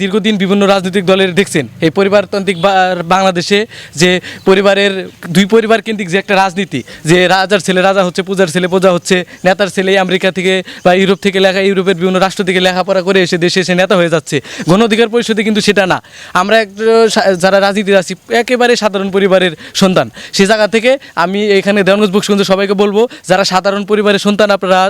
দীর্ঘদিন বিভিন্ন রাজনৈতিক দলের দেখছেন। এই পরিবারতান্ত্রিক বাংলাদেশে যে পরিবারের, দুই পরিবার কেন্দ্রিক যে একটা রাজনীতি, যে রাজার ছেলে রাজা হচ্ছে, পূজার ছেলে পূজা হচ্ছে, নেতার ছেলে আমেরিকা থেকে বা ইউরোপ থেকে লেখা, ইউরোপের বিভিন্ন রাষ্ট্র থেকে লেখাপড়া করে এসে দেশে এসে নেতা হয়ে যাচ্ছে। গণ অধিকার পরিষদে কিন্তু সেটা না। আমরা যারা রাজনীতি আছি, একেবারে সাধারণ পরিবারের সন্তান। সে জায়গা থেকে আমি এখানে দেওয়ানগঞ্জ বক্সগঞ্জ সবাইকে বলব, যারা সাধারণ পরিবারের সন্তান আপনারা,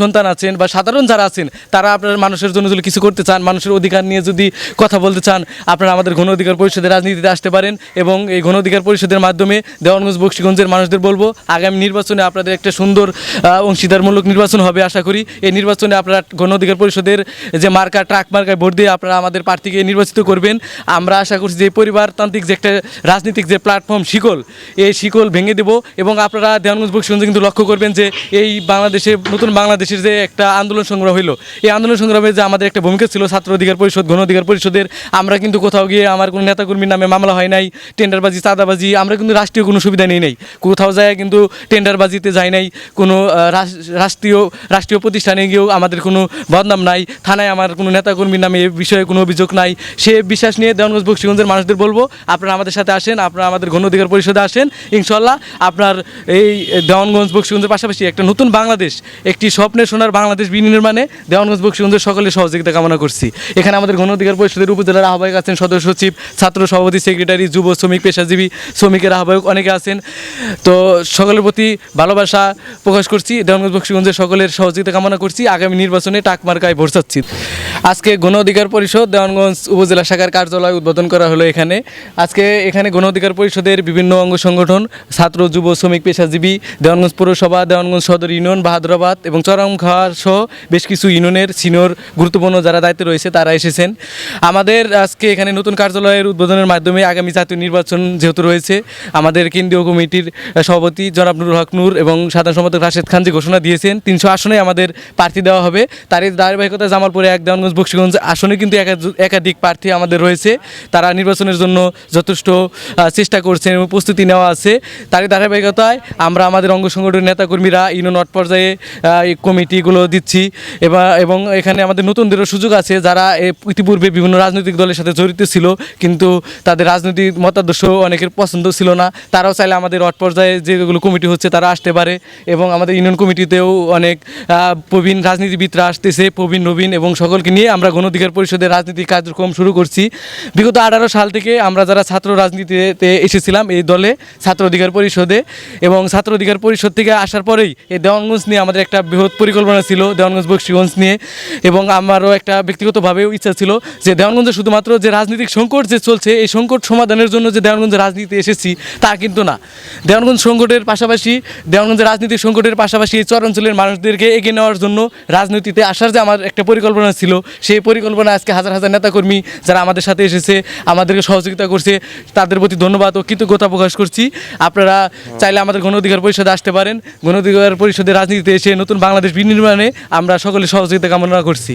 সন্তান আছেন বা সাধারণ যারা আছেন, তারা আপনার মানুষের জন্য যদি কিছু করতে চান, মানুষের অধিকার নিয়ে যদি কথা বলতে চান, আপনারা আমাদের গণ অধিকার পরিষদের রাজনীতিতে আসতে পারেন এবং এই গণ অধিকার পরিষদের মাধ্যমে দেওয়ানগঞ্জ, বক্সিগঞ্জের মানুষদের বলব, আগামী নির্বাচনে আপনাদের একটা সুন্দর অংশীদারমূলক নির্বাচন হবে আশা করি। এই নির্বাচনে আপনারা গণ অধিকার পরিষদের যে মার্কা, ট্রাক মার্কায় ভোট দিয়ে আপনারা আমাদের প্রার্থীকে নির্বাচিত করবেন। আমরা আশা করছি যে পরিবারতান্ত্রিক যে একটা রাজনীতিক যে প্ল্যাটফর্ম শিকল, এই শিকল ভেঙে দেব এবং আপনারা দেওয়ানগঞ্জ, বক্সিগঞ্জে কিন্তু লক্ষ্য করবেন যে এই বাংলাদেশে, নতুন বাংলাদেশের যে একটা আন্দোলন সংগ্রাম হইল, এই আন্দোলন সংগ্রামে যে আমাদের একটা ভূমিকা ছিল ছাত্র অধিকার পরিষদ গণ অধিকার পরিষদের, আমরা কিন্তু কোথাও গিয়ে আমার কোনো নেতাকর্মীর নামে মামলা হয় নাই, টেন্ডারবাজি, চাঁদাবাজি, আমরা কিন্তু রাষ্ট্রীয় কোনো সুবিধা নেই নাই। কোথাও যায় কিন্তু টেন্ডারবাজিতে যাই নাই, কোনো রাষ্ট্রীয় রাষ্ট্রীয় প্রতিষ্ঠানে গিয়েও আমাদের কোনো বদনাম নাই, থানায় আমার কোনো নেতাকর্মীর নামে এ বিষয়ে কোনো অভিযোগ নাই। সে বিশ্বাস নিয়ে দেওয়ানগঞ্জ, বক্সিগঞ্জের মানুষদের বলব, আপনারা আমাদের সাথে আসেন, আপনারা আমাদের গণ অধিকার পরিষদে আসেন, ইনশাল্লাহ আপনার এই দেওয়ানগঞ্জ, বক্সিগঞ্জের পাশাপাশি একটা নতুন বাংলাদেশ, একটি স্বপ্নের সোনার বাংলাদেশ বিনির্মাণে দেওয়ানগঞ্জ, বক্সিগঞ্জের সকলে সহযোগিতা কামনা করছি। এখানে আমাদের গণ অধিকার পরিষদের উপজেলার আহ্বায়ক আছেন সদস্য সচিব, ছাত্র সভাপতি, সেক্রেটারি, যুব শ্রমিক, পেশাজীবী, শ্রমিকের আহ্বায়ক অনেকে আছেন। তো সকলের প্রতি ভালোবাসা প্রকাশ করছি। দেওয়ানগঞ্জ, বক্সিগঞ্জের সকলের সহযোগিতা কামনা করছি। আগামী নির্বাচনে টাকমার্কায় ভোট চাচ্ছি। আজকে গণ অধিকার পরিষদ দেওয়ানগঞ্জ উপজেলা শাখার কার্যালয় উদ্বোধন করা হলো এখানে। আজকে এখানে গণ অধিকার পরিষদের বিভিন্ন অঙ্গ সংগঠন, ছাত্র, যুব, শ্রমিক, পেশাজীবী, দেওয়ানগঞ্জ পৌরসভা, দেওয়ানগঞ্জ সদর ইউনিয়ন, বাহাদুরাবাদ এবং চরমখার সহ বেশ কিছু ইউনিয়নের সিনিয়র গুরুত্বপূর্ণ যারা দায়িত্বে রয়েছে তারা এসেছেন। আমাদের আজকে এখানে নতুন কার্যালয়ের উদ্বোধনের মাধ্যমে আগামী জাতীয় নির্বাচন যেহেতু রয়েছে, আমাদের কেন্দ্রীয় কমিটির সভাপতি জনাব নুর হক নূর এবং সাধারণ সম্পাদক রাশেদ খান যে ঘোষণা দিয়েছেন, তিনশো আসনে আমাদের প্রার্থী দেওয়া হবে। তার এই ধারাবাহিকতা জামালপুরে এক, দেওয়ানগঞ্জ, বক্সিগঞ্জ আসনে কিন্তু একা- একাধিক প্রার্থী আমাদের রয়েছে। তারা নির্বাচনের জন্য যথেষ্ট চেষ্টা করছেন এবং প্রস্তুতি নেওয়া আছে। তারই ধারাবাহিকতায় আমরা আমাদের অঙ্গ সংগঠনের নেতাকর্মীরা ইউনিয়ন ওয়ার্ড পর্যায়ে এই কমিটিগুলো দিচ্ছি। এবং এখানে আমাদের নতুনদেরও সুযোগ আছে যারা ইতিপূর্বে বিভিন্ন রাজনৈতিক দলের সাথে জড়িত ছিল, কিন্তু তাদের রাজনৈতিক মতাদর্শ অনেকের পছন্দ ছিল না। তারাও চাইলে আমাদের ওয়ার্ড পর্যায়ে যেগুলো কমিটি হচ্ছে তারা আসতে পারে এবং আমাদের ইউনিয়ন কমিটিতেও অনেক প্রবীণ রাজনীতিবিদরা আসতেছে, প্রবীণ, নবীন এবং সকলকে নিয়ে আমরা গণ অধিকার পরিষদের রাজনীতিক কার্যক্রম শুরু করছি। বিগত আঠারো সাল থেকে আমরা যারা ছাত্র রাজনীতিতে এসেছিলাম এই দলে, ছাত্র অধিকার পরিষদে এবং ছাত্র অধিকার পরিষদ থেকে আসার পরেই এই দেওয়ানগঞ্জ নিয়ে আমাদের একটা বৃহৎ পরিকল্পনা ছিল, দেওয়ানগঞ্জ বক্সিগঞ্জ নিয়ে এবং আমারও একটা ব্যক্তিগতভাবেও ইচ্ছা ছিল যে দেওয়ানগঞ্জে শুধুমাত্র যে রাজনৈতিক সংকট যে চলছে, এই সংকট সমাধানের জন্য যে দেওয়ানগঞ্জে রাজনীতি এসেছি, তা কিন্তু না। দেওয়ানগঞ্জ সংকটের পাশাপাশি দেওয়ানগঞ্জের রাজনৈতিক সংকটের পাশাপাশি এই চরাঞ্চলের মানুষদেরকে এগিয়ে নেওয়ার জন্য রাজনীতিতে আসার যে আমার একটা পরিকল্পনা ছিল, সেই পরিকল্পনা আজকে হাজার হাজার নেতাকর্মী যারা আমাদের সাথে এসেছে, আমাদেরকে সহযোগিতা করছে, তাদের প্রতি ধন্যবাদ ও কৃতজ্ঞতা প্রকাশ করছি। আপনারা চাইলে আমাদের গণ অধিকার পরিষদে আসতে পারেন। গণ অধিকার পরিষদের রাজনীতিতে এসে নতুন বাংলাদেশ বিনির্মাণে আমরা সকলে সহযোগিতা কামনা করছি।